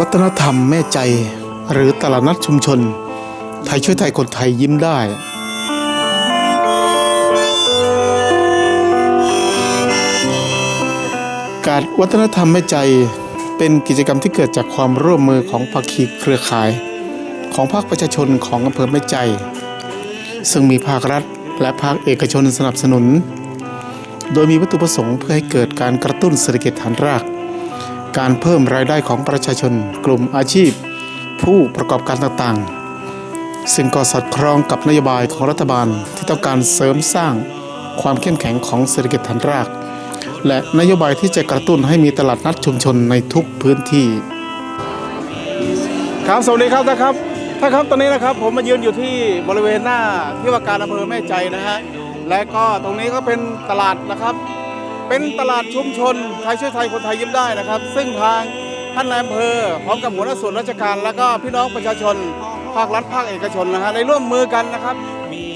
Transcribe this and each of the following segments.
วัฒนธรรมแม่ใจ หรือตลาดนัดชุมชน ไทยช่วยไทยคนไทยยิ้มได้ การวัฒนธรรมแม่ใจเป็นกิจกรรมที่เกิดจากความร่วมมือของภาคีเครือข่าย ของภาคประชาชนของอำเภอแม่ใจ ซึ่งมีภาครัฐและภาคเอกชนสนับสนุน โดยมีวัตถุประสงค์เพื่อให้เกิดการกระตุ้นเศรษฐกิจฐานราก การเพิ่มรายได้ของประชาชน กลุ่มอาชีพ ผู้ประกอบการต่างๆ ซึ่งก็สอดคล้องกับนโยบายของรัฐบาลที่ต้องการเสริมสร้างความเข้มแข็งของเศรษฐกิจฐานราก และนโยบายที่จะกระตุ้นให้มีตลาดนัดชุมชนในทุกพื้นที่ ครับสวัสดีครับนะครับท่านครับตอนนี้นะครับผมมายืนอยู่ที่บริเวณหน้าที่ว่าการอำเภอแม่ใจนะฮะและก็ตรงนี้ก็เป็นตลาดนะครับ เป็นตลาดชุมชนไทยช่วยไทยคนไทยยิ้มได้นะครับ ซึ่งทางท่านนายอำเภอพร้อมกับหัวหน้าส่วนราชการ และก็พี่น้องประชาชนภาครัฐภาคเอกชนนะฮะได้ร่วมมือกันนะครับ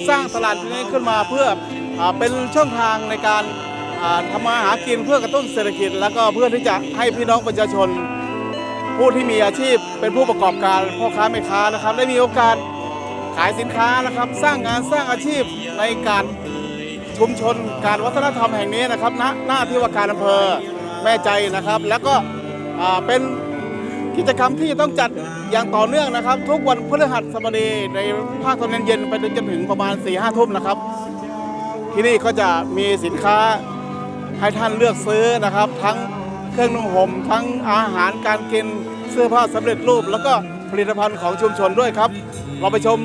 สร้างตลาดนี้ขึ้นมาเพื่ออเป็นช่องทางในการอ่าทำมาหากินเพื่อกระตุ้นเศรษฐกิจ แล้วก็เพื่อที่จะให้พี่น้องประชาชน ผู้ที่มีอาชีพเป็นผู้ประกอบการพ่อค้าแม่ค้านะครับ ได้มีโอกาสขายสินค้านะครับ สร้างงานสร้างอาชีพในการ ชุมชนการวัฒนธรรมแห่งนี้นะครับณหน้าที่ว่าการอำเภอแม่ใจนะครับ แล้วก็เป็นกิจกรรมที่ต้องจัดอย่างต่อเนื่องนะครับ ทุกวันพฤหัสบดีในภาคตอนเย็นๆไปจนถึงประมาณ4ี่ห้าทุ่มนะครับ ที่นี่ก็จะมีสินค้าให้ท่านเลือกซื้อนะครับ ทั้งเครื่องนุ่งห่มทั้งอาหารการกินเสื้อผ้าสำเร็จรูป แล้วก็ผลิตภัณฑ์ของชุมชนด้วยครับ เราไปชม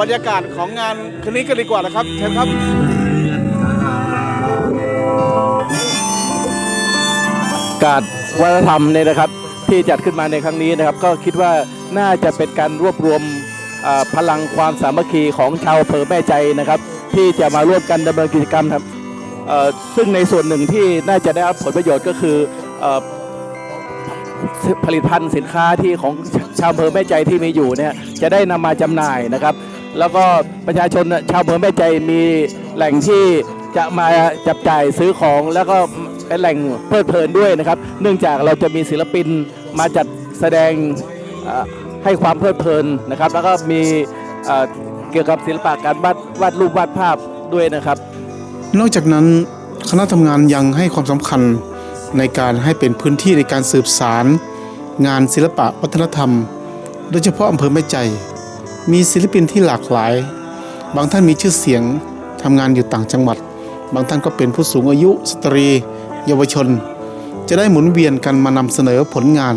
บรรยากาศของงานคืนนี้กันดีกว่านะครับเชิญครับ การวัฒนธรรมเนี่ยนะครับที่จัดขึ้นมาในครั้งนี้นะครับ ก็คิดว่าน่าจะเป็นการรวบรวมพลังความสามัคคีของชาวเภอแม่ใจนะครับ ที่จะมาร่วมกันดำเนินกิจกรรมครับซึ่งในส่วนหนึ่งที่น่าจะได้รับผลประโยชน์ก็คืออผลิตภัณฑ์สินค้าที่ของชาวอำเภอแม่ใจที่มีอยู่เนี่ยจะได้นำมาจำหน่ายนะครับ แล้วก็ประชาชนชาวอำเภอแม่ใจมีแหล่งที่ จะมาจับจ่ายซื้อของแล้วก็เป็นแหล่งเพลิดเพลินด้วยนะครับ เนื่องจากเราจะมีศิลปินมาจัดแสดงให้ความเพลิดเพลินนะครับ แล้วก็มีเอ่อเกี่ยวกับศิลปะการวาดวาดรูปวาดภาพด้วยนะครับ นอกจากนั้นคณะทำงานยังให้ความสำคัญในการให้เป็นพื้นที่ในการสืบสารงานศิลปะวัฒนธรรม โดยเฉพาะอำเภอแม่ใจ มีศิลปินที่หลากหลาย บางท่านมีชื่อเสียงทำงานอยู่ต่างจังหวัด บางท่านก็เป็นผู้สูงอายุสตรี เยาวชน จะได้หมุนเวียนกันมานำเสนอผลงาน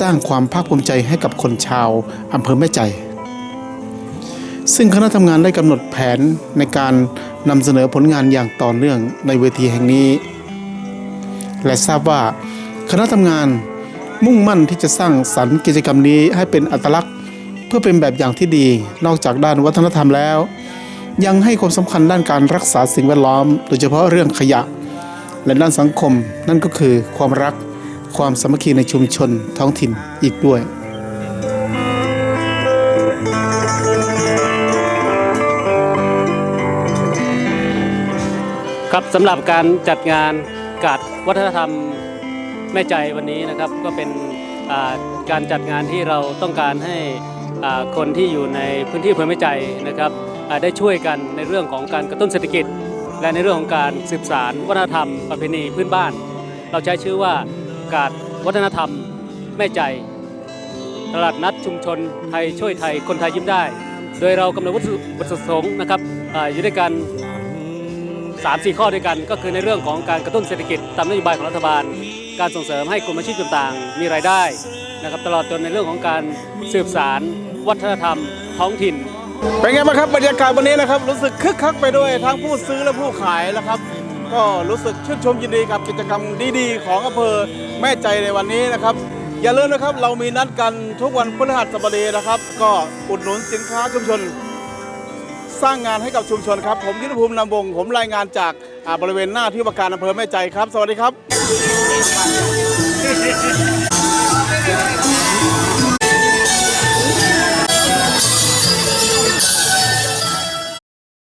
สร้างความภาคภูมิใจให้กับคนชาวอำเภอแม่ใจ ซึ่งคณะทำงานได้กำหนดแผนในการนำเสนอผลงานอย่างต่อเนื่องในเวทีแห่งนี้ และทราบว่าคณะทำงานมุ่งมั่นที่จะสร้างสรรค์กิจกรรมนี้ให้เป็นอัตลักษณ์ เพื่อเป็นแบบอย่างที่ดีนอกจากด้านวัฒนธรรมแล้ว ยังให้ความสำคัญด้านการรักษาสิ่งแวดล้อม โดยเฉพาะเรื่องขยะ และด้านสังคม นั่นก็คือความรักความสามัคคีในชุมชนท้องถิ่นอีกด้วยครับสำหรับการจัดงานกาดวัฒนธรรมแม่ใจวันนี้นะครับ ก็เป็นการจัดงานที่เราต้องการให้คนที่อยู่ในพื้นที่อำเภอแม่ใจนะครับ ได้ช่วยกันในเรื่องของการกระตุ้นเศรษฐกิจ และในเรื่องของการสืบสารวัฒนธรรมประเพณีพื้นบ้าน เราใช้ชื่อว่ากาดวัฒนธรรมแม่ใจ ตลาดนัดชุมชนไทยช่วยไทยคนไทยยิ้มได้ โดยเรากำหนดวัตถุวัตถุประสงค์นะครับออยู่ด้วยกันสามสี่ข้อด้วยกัน ก็คือในเรื่องของการกระตุ้นเศรษฐกิจตามนโยบายของรัฐบาล การส่งเสริมให้กลุ่มอาชีพต่างๆ มีรายได้นะครับตลอดจนในเรื่องของการสืบสารวัฒนธรรม ท้องถิ่น เป็นไงบ้างครับบรรยากาศวันนี้นะครับ รู้สึกคึกคักไปด้วยทั้งผู้ซื้อและผู้ขายนะครับ ก็รู้สึกชื่นชมยินดีกับกิจกรรมดีๆ ของอำเภอแม่ใจในวันนี้นะครับ อย่าลืมนะครับเรามีนัดกันทุกวันพฤหัสบดีนะครับ ก็อุดหนุนสินค้าชุมชน สร้างงานให้กับชุมชนครับ ผมยุทธภูมินำวง ผมรายงานจากอ่าบริเวณหน้าที่ว่าการอำเภอแม่ใจครับ สวัสดีครับ